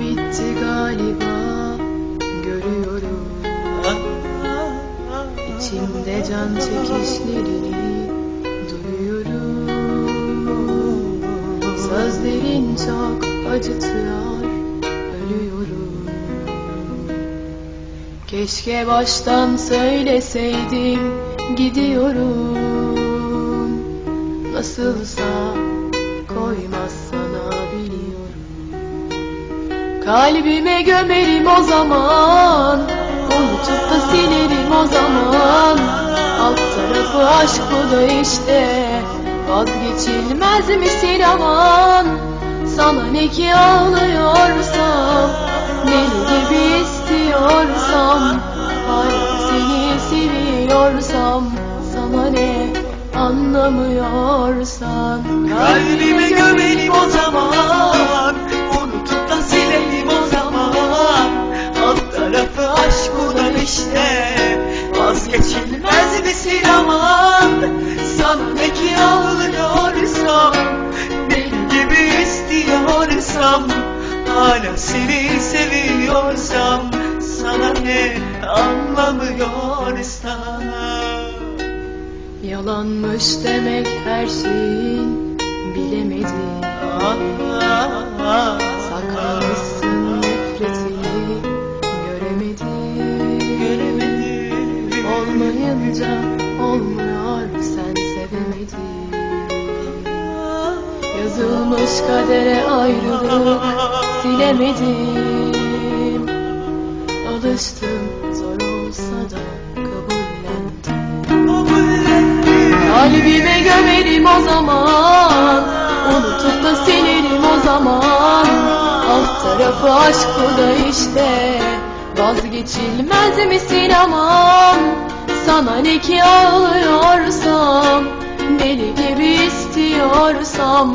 bitti galiba. Görüyorum. İçimde can çekişlerini duyuyorum. Sözlerin çok acıtıyor. Ölüyorum. Keşke baştan söyleseydim. Gidiyorum. Nasılsa koymaz sana biliyorum Kalbime gömerim o zaman. Unutup da silerim o zaman. Alt tarafı aşk bu da işte. Vazgeçilmez misin Sana ne ki ağlıyorsam Deli gibi istiyorsam? Hala seni seviyorsam Sana ne anlamıyorsan Kalbime gömelim işte. Vazgeçilmez misin aman? Sana ne ki ağlıyorsam Deli gibi istiyorsam Hala seni seviyorsam Sana ne anlamıyorsam. Yalanmış demek her şeyin Yazılmış kadere ayrılık silemedim Alıştım zor olsa da kabullendim. Kalbime gömerim o zaman. Unutup da silerim o zaman. Alt tarafı aşk bu da işte. Vazgeçilmez misin aman? Sana ne ki ağlıyorsam Deli gibi istiyorsam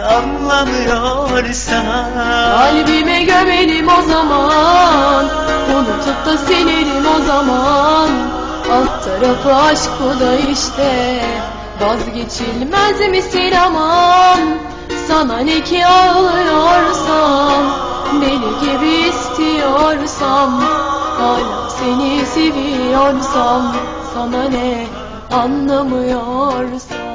ne anlamıyorsam Kalbime gömelim o zaman. Unutup da silerim o zaman. Alt tarafı aşk bu da işte. Vazgeçilmez misin aman? Sana ne ki ağlıyorsam Deli gibi istiyorsam Hala seni seviyorsam Sana ne anlamıyorsam